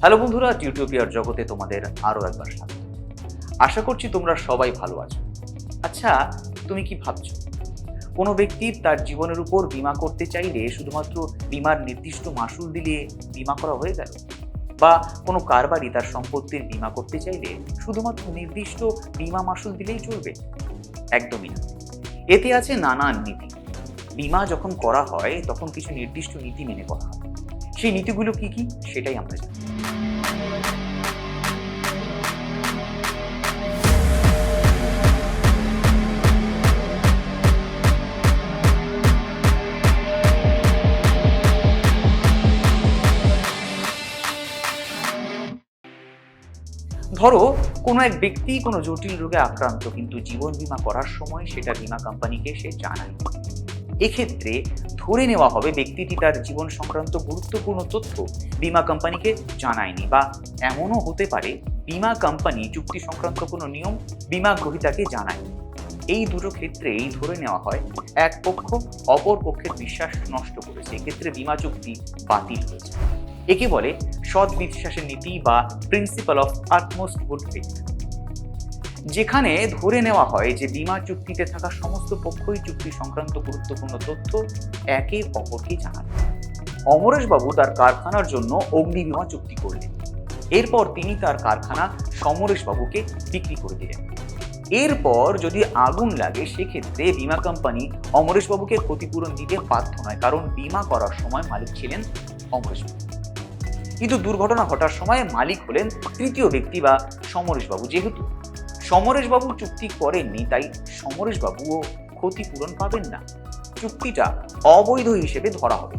Hello বন্ধুরা টিউটোপিয়ার জগতে তোমাদের আরও একবার স্বাগত। আশা করছি তোমরা সবাই ভালো আছো। আচ্ছা তুমি কি ভাবছ? কোনো ব্যক্তি তার জীবনের উপর বীমা করতে চাইলে শুধুমাত্র বীমার নির্দিষ্ট মাসুল দিলে বিমা করা হয়ে গেল? বা কোনো কারবারই তার সম্পত্তির বীমা করতে চাইলে শুধুমাত্র নির্দিষ্ট বীমা মাসুল দিলেই চলবে? একদমই না। এতে আছে নানান নীতি। বীমা যখন করা হয়, তখন কিছু নির্দিষ্ট নীতি মেনে করা হয়। সেই নীতিগুলো কি কি? সেটাই আমরা জানি। ধরো, কোনো এক ব্যক্তি কোনো জটিল রোগে আক্রান্ত, কিন্তু জীবন বীমা করার সময় সেটা বীমা কোম্পানিকে সে জানায়। এক্ষেত্রে ধরে নেওয়া হবে ব্যক্তিটি তার জীবন সংক্রান্ত গুরুত্বপূর্ণ তথ্য বীমা কোম্পানিকে জানায়নি বা এমনও হতে পারে বীমা কোম্পানি চুক্তি সংক্রান্ত কোনো নিয়ম বীমা গ্রহীতাকে জানায় এই দুটো ক্ষেত্রেই ধরে নেওয়া হয় এক পক্ষ অপর পক্ষের বিশ্বাস নষ্ট করেছে। এক্ষেত্রে বিমা চুক্তি বাতিল হয়েছে। একে বলে সৎ বিশ্বাসের নীতি বা principle of utmost good faith যেখানে ধরে নেওয়া হয় যে বীমা চুক্তিতে থাকা সমস্ত পক্ষই চুক্তি সংক্রান্ত গুরুত্বপূর্ণ তথ্য একে অপরকে জানান। অমরেশ বাবু তার কারখানার জন্য অগ্নি বীমা চুক্তি করলেন। এরপর তিনি তার কারখানা সমরেশ বাবুকে বিক্রি করে দিলেন। এরপর যদি আগুন লাগে, সেক্ষেত্রে বীমা কোম্পানি অমরেশ বাবুকে ক্ষতিপূরণ দিতে বাধ্য নয়, কারণ বীমা করার সময় মালিক ছিলেন অমরেশ বাবু কিন্তু দুর্ঘটনা ঘটার সময় মালিক হলেন তৃতীয় ব্যক্তি বা সমরেশবাবু যেহেতু। সমরেশবাবু চুক্তি করেননি, তাই সমরেশবাবুও ক্ষতিপূরণ পাবেন না। চুক্তিটা অবৈধ হিসেবে ধরা হবে।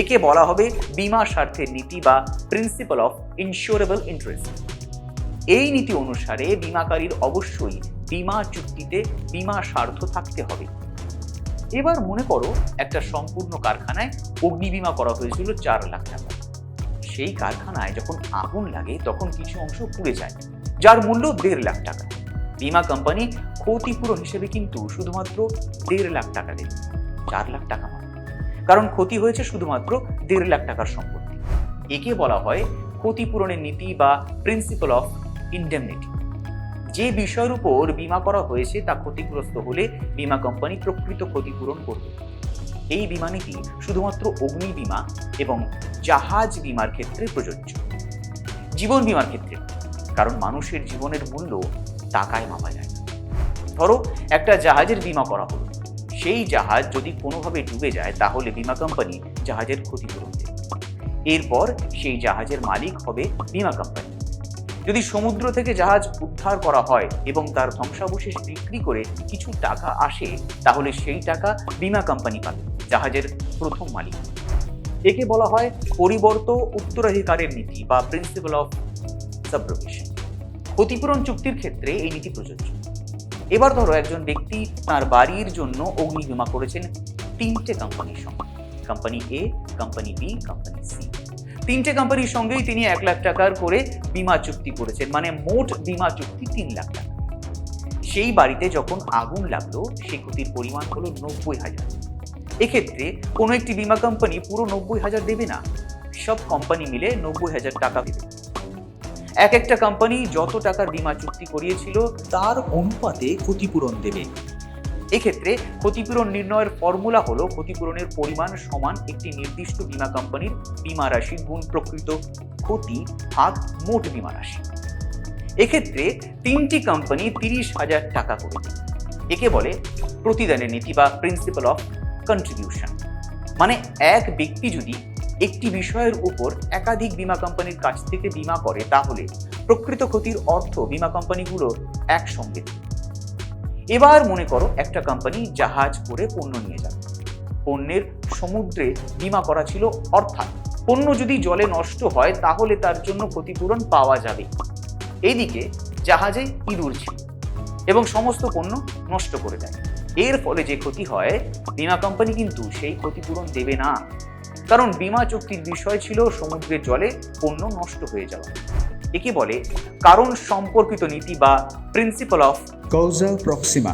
একে বলা হবে বীমা স্বার্থের নীতি বা প্রিন্সিপাল অফ ইন্স্যুরেবল ইন্টারেস্ট এই নীতি অনুসারে বিমাকারীর অবশ্যই বিমা চুক্তিতে বীমা স্বার্থ থাকতে হবে। এবার মনে করো একটা সম্পূর্ণ কারখানায় অগ্নি বিমা করা হয়েছিল চার লাখ টাকা। সেই কারখানায় যখন আগুন লাগে, তখন কিছু অংশ পুড়ে যায়। যার মূল্য দেড় লাখ টাকা। বীমা কোম্পানি ক্ষতিপূরণ হিসেবে কিন্তু শুধুমাত্র দেড় লাখ টাকা দেবে, চার লাখ টাকা কারণ ক্ষতি হয়েছে শুধুমাত্র দেড় লাখ টাকার সম্পত্তি। একে বলা হয় ক্ষতিপূরণের নীতি বা প্রিন্সিপাল অফ ইন্ডেমনিটি যে বিষয়ের উপর বীমা করা হয়েছে তা ক্ষতিগ্রস্ত হলে বিমা কোম্পানি প্রকৃত ক্ষতিপূরণ করবে। এই বিমা নীতি শুধুমাত্র অগ্নি বিমা এবং জাহাজ বিমার ক্ষেত্রে প্রযোজ্য। জীবন বিমার ক্ষেত্রে। কারণ মানুষের জীবনের মূল্য টাকায় মাপা যায় না। ধরো, একটা জাহাজের বীমা করা হলো। সেই জাহাজ যদি কোনোভাবে ডুবে যায়, তাহলে বীমা কোম্পানি জাহাজের ক্ষতিপূরণ দেবে। এরপর সেই জাহাজের মালিক হবে বীমা কোম্পানি। যদি সমুদ্র থেকে জাহাজ উদ্ধার করা হয় এবং তার ধ্বংসাবশেষ বিক্রি করে কিছু টাকা আসে, তাহলে সেই টাকা বীমা কোম্পানি পাবে, জাহাজের প্রথম মালিক। একে বলা হয় পরিবর্ত উত্তরাধিকারের নীতি বা প্রিন্সিপাল অফ সাব্রোগেশন ক্ষতিপূরণ চুক্তির ক্ষেত্রে এই নীতি প্রযোজ্য। এবার ধরো একজন ব্যক্তি তার বাড়ির জন্য অগ্নি বীমা করেছেন তিনটে কোম্পানির সঙ্গে। Company A company B company C তিনটে কোম্পানির সঙ্গেই তিনি এক লাখ টাকার করে বীমা চুক্তি করেছেন। মানে মোট বীমা চুক্তি তিন লাখ টাকা। সেই বাড়িতে যখন আগুন লাগল সেই ক্ষতির পরিমাণ হলো নব্বই হাজার। এক্ষেত্রে কোনো একটি বীমা কোম্পানি পুরো নব্বই হাজার দেবে না। সব কোম্পানি মিলে নব্বই হাজার টাকা দেবে। এক একটা কোম্পানি যত টাকার বীমা চুক্তি করিয়েছিল, তার অনুপাতে ক্ষতিপূরণ দেবে। এক্ষেত্রে ক্ষতিপূরণ নির্ণয়ের ফর্মুলা হলো ক্ষতিপূরণের পরিমাণ সমান একটি নির্দিষ্ট বীমা কোম্পানির বীমা রাশি গুণ প্রকৃত ক্ষতি ভাগ মোট বীমা রাশি। এক্ষেত্রে তিনটি কোম্পানি তিরিশ হাজার টাকা করে একে বলে প্রতিদানের নীতি বা প্রিন্সিপাল অফ কন্ট্রিবিউশন মানে এক ব্যক্তি যদি একটি বিষয়ের উপর একাধিক বীমা কোম্পানির কাছ থেকে বীমা করে, তাহলে প্রকৃত ক্ষতির অর্থ বীমা কোম্পানিগুলো একসঙ্গে। এবার মনে করো একটা কোম্পানি জাহাজ করে পণ্য নিয়ে যাবে। পণ্যের সমুদ্রে বীমা করা ছিল, অর্থাৎ পণ্য যদি জলে নষ্ট হয়, তাহলে তার জন্য ক্ষতিপূরণ পাওয়া যাবে। এদিকে জাহাজে ইঁদুর ছিল এবং সমস্ত পণ্য নষ্ট করে দেয়। এর ফলে যে ক্ষতি হয়, বীমা কোম্পানি কিন্তু সেই ক্ষতিপূরণ দেবে না। কারণ বিমা চুক্তির বিষয় ছিল সমুদ্রের জলে পণ্য নষ্ট হয়ে যাওয়া। একে বলে কারণ সম্পর্কিত নীতি বা প্রিন্সিপাল অফ Causa proxima.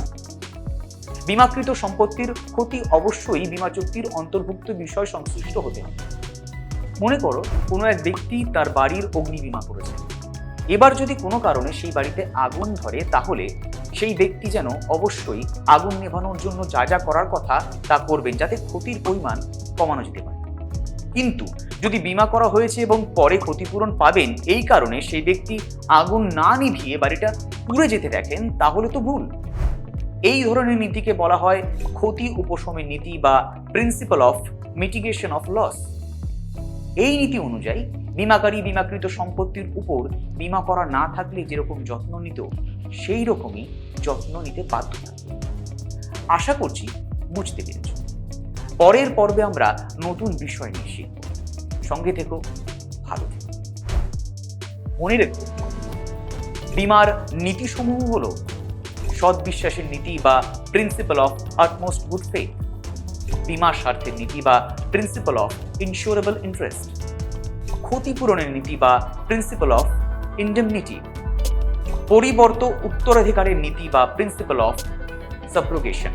বিমাকৃত সম্পত্তির ক্ষতি অবশ্যই বিমা চুক্তির অন্তর্ভুক্ত বিষয় সংশ্লিষ্ট হতে হবে। মনে করো কোনো এক ব্যক্তি তার বাড়ির অগ্নি বিমা করেছে। এবার যদি কোনো কারণে সেই বাড়িতে আগুন ধরে তাহলে সেই ব্যক্তি যেন অবশ্যই আগুন নেভানোর জন্য যা যা করার কথা তা করবেন যাতে ক্ষতির পরিমাণ কমানো যেতে পারে। কিন্তু যদি বিমা করা হয়েছে এবং পরে ক্ষতিপূরণ পাবেন, এই কারণে সেই ব্যক্তি আগুন না নিভিয়ে বাড়িটা পুড়ে যেতে দেখেন, তাহলে তো ভুল। এই ধরনের নীতিকে বলা হয় ক্ষতি উপশমের নীতি বা principle of mitigation of loss এই নীতি অনুযায়ী, বিমাকারী বিমাকৃত সম্পত্তির উপর বিমা করা না থাকলে যেরকম যত্ন নিত, সেই রকমই যত্ন নিতে বাধ্য থাকবে। আশা করছি বুঝতে পেরেছ। পরের পর্বে আমরা নতুন বিষয় নিয়ে শিখব। সঙ্গে থেকো, ভালো থেকো। মনে রেখো বিমার নীতিসমূহ হলো সৎ বিশ্বাসের নীতি বা principle of utmost good faith বিমার স্বার্থের নীতি বা প্রিন্সিপাল অফ ইন্স্যুরেবল ইন্টারেস্ট ক্ষতিপূরণের নীতি বা প্রিন্সিপাল অফ ইন্ডেমনিটি পরিবর্ত উত্তরাধিকারের নীতি বা প্রিন্সিপাল অফ সাব্রোগেশন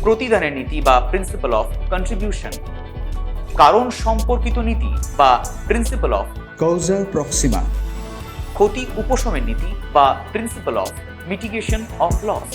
প্রতিদানের নীতি বা প্রিন্সিপাল অফ কন্ট্রিবিউশন কারণ সম্পর্কিত নীতি বা প্রিন্সিপাল অফ কৌজাল প্রক্সিমা ক্ষতি উপশমের নীতি বা principle of mitigation of loss